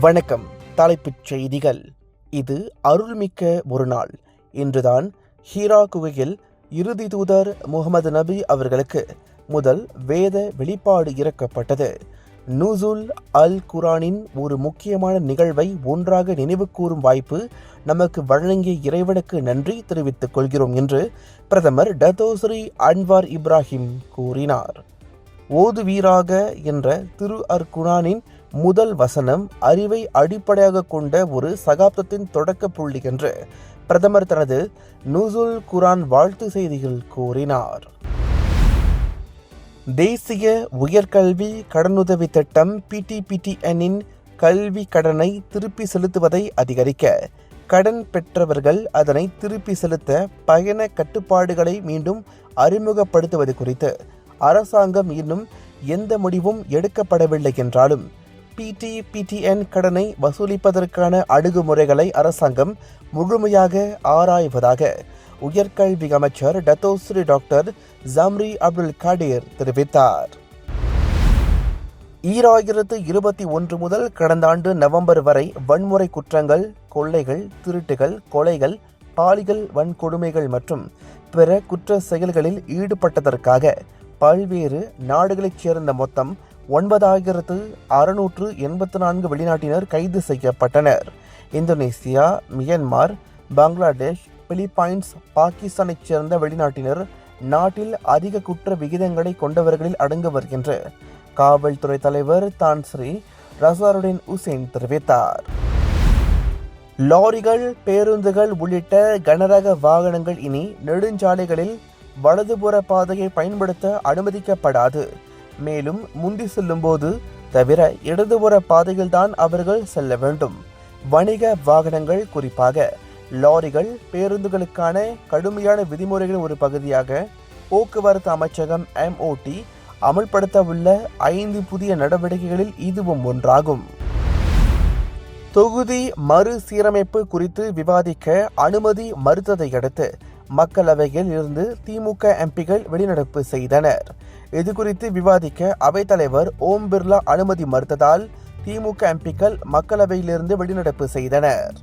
வணக்கம். தலைப்புச் செய்திகள். இது அருள்மிக்க ஒரு நாள் இன்றுதான் ஹீரா குகையில் இறுதி தூதர் முகமது நபி அவர்களுக்கு முதல் வேத வெளிப்பாடு இறக்கப்பட்டது. நூசுல் அல் குரானின் ஒரு முக்கியமான நிகழ்வை ஒன்றாக நினைவு கூறும் வாய்ப்பு நமக்கு வழங்கிய இறைவனுக்கு நன்றி தெரிவித்துக் கொள்கிறோம் என்று பிரதமர் டத்தோஸ்ரீ அன்வார் இப்ராஹிம் கூறினார். ஓதுவீராக என்ற திரு அர் குரானின் முதல் வசனம் அறிவை அடிப்படையாக கொண்ட ஒரு சகாப்தத்தின் தொடக்க புள்ளி என்று பிரதமர் தனது நூசுல் குரான் வாழ்த்து செய்தியில் கூறினார். தேசிய உயர்கல்வி கடனுதவி திட்டம் பிடிபிடிஎன்னின் கல்வி கடனை திருப்பி செலுத்துவதை அதிகரிக்க கடன் பெற்றவர்கள் அதனை திருப்பி செலுத்த பயண கட்டுப்பாடுகளை மீண்டும் அறிமுகப்படுத்துவது குறித்து அரசாங்கம் இன்னும் எந்த முடிவும் எடுக்கப்படவில்லை என்றாலும் பிடிபிடிஎன் கடனை வசூலிப்பதற்கான அணுகுமுறைகளை அரசாங்கம் முழுமையாக ஆராய்வதாக உயர்கல்வி அமைச்சர் Datuk Seri doctor Zambry Abdul Kadir தெரிவித்தார். ஈராயிரத்து இருபத்தி ஒன்று முதல் கடந்த ஆண்டு நவம்பர் வரை வன்முறை குற்றங்கள் கொள்ளைகள் திருட்டுகள் கொலைகள் பாலியல் வன்கொடுமைகள் மற்றும் பிற குற்ற செயல்களில் ஈடுபட்டதற்காக பல்வேறு நாடுகளைச் சேர்ந்த மொத்தம் ஒன்பதாயிரத்து அறுநூற்று எண்பத்து நான்கு வெளிநாட்டினர் கைது செய்யப்பட்டனர். இந்தோனேசியா மியன்மார் பங்களாதேஷ் பிலிப்பைன்ஸ் பாகிஸ்தானைச் சேர்ந்த வெளிநாட்டினர் நாட்டில் அதிக குற்ற விகிதங்களை கொண்டவர்களில் அடங்குவர் என்று காவல்துறை தலைவர் தான் ஸ்ரீ ரசாருடின் உசேன் தெரிவித்தார். லாரிகள் பேருந்துகள் உள்ளிட்ட கனரக வாகனங்கள் இனி நெடுஞ்சாலைகளில் வலதுபுற பாதையை பயன்படுத்த அனுமதிக்கப்படாது. மேலும் முந்தி செல்லும்போது தவிர இடதுபுற பாதையில்தான் அவர்கள் செல்ல வேண்டும். வணிக வாகனங்கள் குறிப்பாக லாரிகள் பேருந்துகளுக்கான கடுமையான விதிமுறைகளின் ஒரு பகுதியாக போக்குவரத்து அமைச்சகம் எம்ஓடி அமல்படுத்த உள்ள ஐந்து புதிய நடவடிக்கைகளில் இதுவும் ஒன்றாகும். தொகுதி மறுசீரமைப்பு குறித்து விவாதிக்க அனுமதி மறுத்ததை அடுத்து மக்களவையில் இருந்து திமுக எம்பிகள் வெளிநடப்பு செய்தனர். இது குறித்து விவாதிக்க அவைத்தலைவர் ஓம் பிர்லா அனுமதி மறுத்ததால் திமுக எம்பிக்கள் மக்களவையிலிருந்து வெளிநடப்பு செய்தனர்.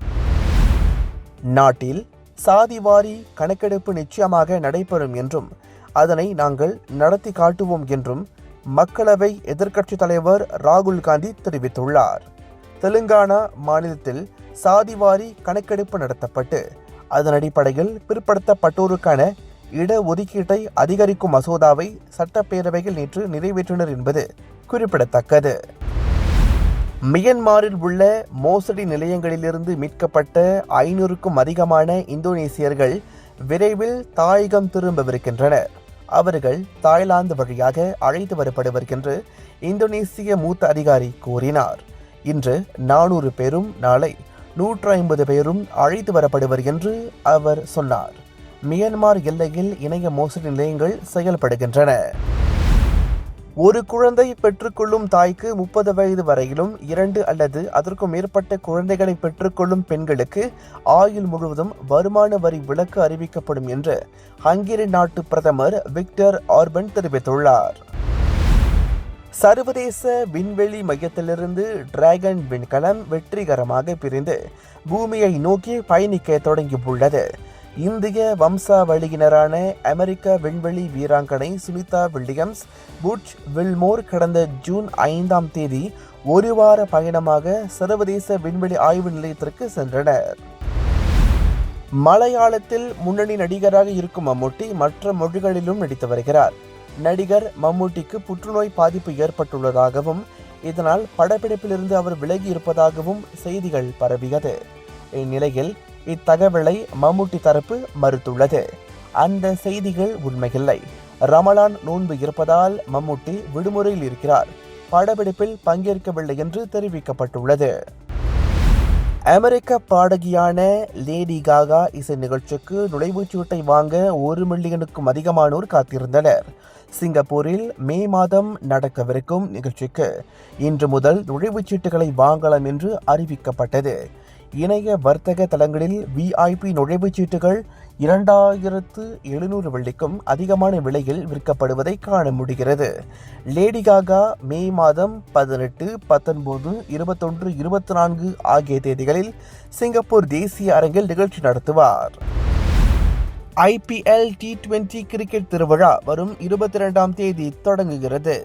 நாட்டில் சாதிவாரி கணக்கெடுப்பு நிச்சயமாக நடைபெறும் என்றும் அதனை நாங்கள் நடத்தி காட்டுவோம் என்றும் மக்களவை எதிர்க்கட்சித் தலைவர் ராகுல் காந்தி தெரிவித்துள்ளார். தெலுங்கானா மாநிலத்தில் சாதிவாரி கணக்கெடுப்பு நடத்தப்பட்டு அதன் அடிப்படையில் பிற்படுத்தப்பட்டோருக்கான இட ஒதுக்கீட்டை அதிகரிக்கும் மசோதாவை சட்டப்பேரவையில் நேற்று நிறைவேற்றினர் என்பது குறிப்பிடத்தக்கது. மியன்மாரில் உள்ள மோசடி நிலையங்களிலிருந்து மீட்கப்பட்ட ஐநூறுக்கும் அதிகமான இந்தோனேசியர்கள் விரைவில் தாயகம் திரும்பவிருக்கின்றனர். அவர்கள் தாய்லாந்து வழியாக அழைத்து வரப்படுவர் என்று இந்தோனேசிய மூத்த அதிகாரி கூறினார். இன்று நானூறு பேரும் நாளை நூற்று ஐம்பது பேரும் அழைத்து வரப்படுவர் என்று அவர் சொன்னார். மியான்மர் எல்லையில் இணைய மோசடி நிலையங்கள் செயல்படுகின்றன. ஒரு குழந்தை பெற்றுக்கொள்ளும் தாய்க்கு முப்பது வயது வரையிலும் இரண்டு அல்லது அதற்கும் மேற்பட்ட குழந்தைகளை பெற்றுக்கொள்ளும் பெண்களுக்கு ஆயுள் முழுவதும் வருமான வரி விலக்கு அறிவிக்கப்படும் என்று ஹங்கேரி நாட்டு பிரதமர் விக்டர் ஆர்பன் தெரிவித்துள்ளார். சர்வதேச விண்வெளி மையத்திலிருந்து டிராகன் விண்கலம் வெற்றிகரமாக பிரிந்து பூமியை நோக்கி பயணிக்க தொடங்கியுள்ளது. இந்திய வம்சாவளியினரான அமெரிக்க விண்வெளி வீராங்கனை சுனிதா வில்லியம்ஸ் புட்ச் வில்மோர் கடந்த ஜூன் ஐந்தாம் தேதி ஒரு வார பயணமாக சர்வதேச விண்வெளி ஆய்வு நிலையத்திற்கு சென்றனர். மலையாளத்தில் முன்னணி நடிகராக இருக்கும் மம்முட்டி மற்ற மொழிகளிலும் நடித்து வருகிறார். நடிகர் மம்முட்டிக்கு புற்றுநோய் பாதிப்பு ஏற்பட்டுள்ளதாகவும் இதனால் படப்பிடிப்பிலிருந்து அவர் விலகி இருப்பதாகவும் செய்திகள் பரவியது. இந்நிலையில் இத்தகவலை மம்முட்டி தரப்பு மறுத்துள்ளது. அந்த செய்திகள் உண்மையில்லை. ரமலான் நோன்பு இருப்பதால் மம்முட்டி விடுமுறையில் இருக்கிறார். படப்பிடிப்பில் பங்கேற்கவில்லை என்று தெரிவிக்கப்பட்டுள்ளது. அமெரிக்க பாடகியான லேடி காகா இசை நிகழ்ச்சிக்கு நுழைவுச்சீட்டை வாங்க ஒரு மில்லியனுக்கும் அதிகமானோர் காத்திருந்தனர். சிங்கப்பூரில் மே மாதம் நடக்கவிருக்கும் நிகழ்ச்சிக்கு இன்று முதல் நுழைவுச்சீட்டுகளை வாங்கலாம் என்று அறிவிக்கப்பட்டது. இணைய வர்த்தக தளங்களில் விஐபி நுழைவுச் சீட்டுகள் இரண்டாயிரத்து எழுநூறு வெள்ளிக்கும் அதிகமான விலையில் விற்கப்படுவதை காண முடிகிறது. லேடி காகா மே மாதம் பதினெட்டு பத்தொன்பது இருபத்தொன்று இருபத்தி நான்கு ஆகிய தேதிகளில் சிங்கப்பூர் தேசிய அரங்கில் நிகழ்ச்சி நடத்துவார். ஐபிஎல் டி டுவெண்டி கிரிக்கெட் திருவிழா வரும் இருபத்தி இரண்டாம் தேதி தொடங்குகிறது.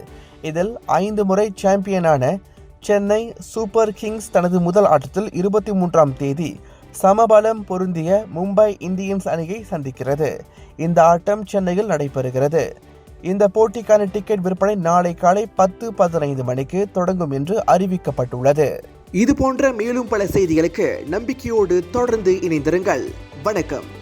இதில் ஐந்து முறை சாம்பியனான சென்னை சூப்பர் கிங்ஸ் தனது முதல் ஆட்டத்தில் இருபத்தி மூன்றாம் தேதி சமபலம் பொருந்திய மும்பை இந்தியன்ஸ் அணியை சந்திக்கிறது. இந்த ஆட்டம் சென்னையில் நடைபெறுகிறது. இந்த போட்டிக்கான டிக்கெட் விற்பனை நாளை காலை பத்து பதினைந்து மணிக்கு தொடங்கும் என்று அறிவிக்கப்பட்டுள்ளது. இது போன்ற மேலும் பல செய்திகளுக்கு நம்பிக்கையோடு தொடர்ந்து இணைந்திருங்கள். வணக்கம்.